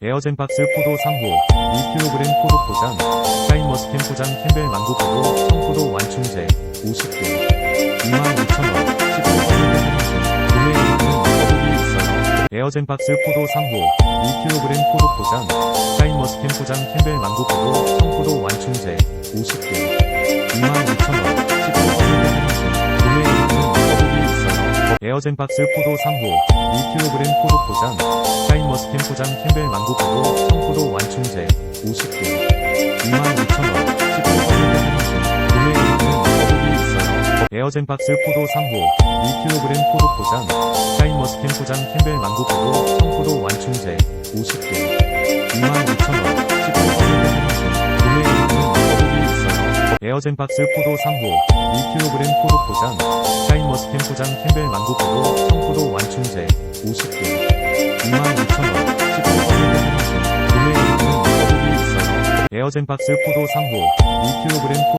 에어젠박스 포도 3호 2kg 포도 포장 샤인머스캔 포장 캠벨 망고 포도 청포도 완충제 50개 25,000원 15%의 할인 구매 링크는 더보기에 있어요 에어젠박스 포도 3호 2kg 포도 포장 샤인머스캔 포장 캠벨 망고 포도 청포도 완충제 에어젠박스 포도 3호 2kg 포도 포장 샤인머스캔 포장 캠벨 망고 포도 청포도 완충제 50개 25,000원 15%의 할인 구매 링크는 더보기에 있어요 에어젠박스 포도 3호 2kg 포도 포장 샤인머스캔 포장 캠벨 망고 포도 청포도 완충제 50개 25,000원 15%의 할인 구매 링크는 더보기에 있어요 에어젠박스 포도 3호 2kg 포도 포장 포장 캠벨 포도 청포도 완충제 50개 25,000원 15%의 할인 구매 링크는 더보기에 있어요 에어젠박스 포도 3호 2kg